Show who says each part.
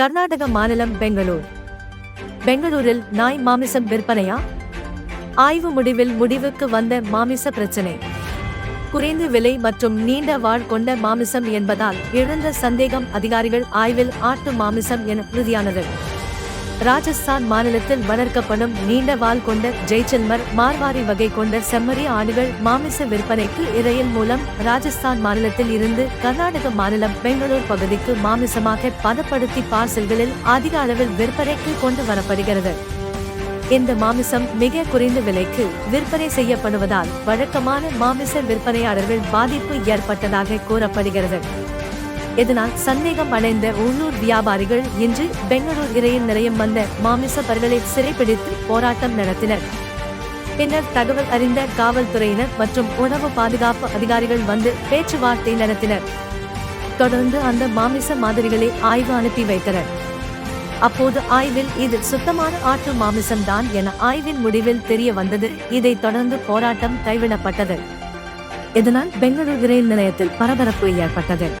Speaker 1: கர்நாடக மாநிலம் பெங்களூர். பெங்களூரில் நாய் மாமிசம் விற்பனையா? ஆய்வு முடிவில் முடிவுக்கு வந்த மாமிச பிரச்சனை. குறைந்த விலை மற்றும் நீண்ட வாழ் கொண்ட மாமிசம் என்பதால் எழுந்த சந்தேகம் அதிகாரிகள் ஆய்வில் ஆட்டு மாமிசம் என உறுதியானது. ராஜஸ்தான் மாநிலத்தில் வளர்க்கப்படும் நீண்ட வால் கொண்ட ஜெய்சல்மர் மார்வாரி வகை கொண்ட செம்மறி ஆடுகள் மாமிச விற்பனைக்கு இறையில் மூலம் ராஜஸ்தான் மாநிலத்தில் இருந்து கர்நாடக மாநிலம் பெங்களூர் பகுதிக்கு மாமிசமாக பதப்படுத்தி பார்சல்களில் அதிக அளவில் விற்பனைக்கு கொண்டு வரப்படுகிறது. இந்த மாமிசம் மிக குறைந்த விலைக்கு விற்பனை செய்யப்படுவதால் வழக்கமான மாமிச விற்பனையாளர்கள் பாதிப்பு ஏற்பட்டதாக கூறப்படுகிறது. இதனால் சந்தேகம் அடைந்த உள்ளூர் வியாபாரிகள் இன்று பெங்களூர் இறையில் நிலையம் வந்த மாமிச பர்களை சிறைப்பிடித்து போராட்டம் நடத்தினர். பின்னர் தகவல் அறிந்த காவல்துறையினர் மற்றும் உணவு பாதுகாப்பு அதிகாரிகள் வந்து பேச்சுவார்த்தை நடத்தினர். தொடர்ந்து அந்த மாமிச மாதிரிகளை ஆய்வு அனுப்பி வைத்தனர். அப்போது ஆய்வில் இது சுத்தமான ஆட்டு மாமிசம்தான் என ஆய்வின் முடிவில் தெரிய வந்தது. இதைத் தொடர்ந்து போராட்டம் கைவிடப்பட்டது. இதனால் பெங்களூர் ரயில் நிலையத்தில் பரபரப்பு ஏற்பட்டது.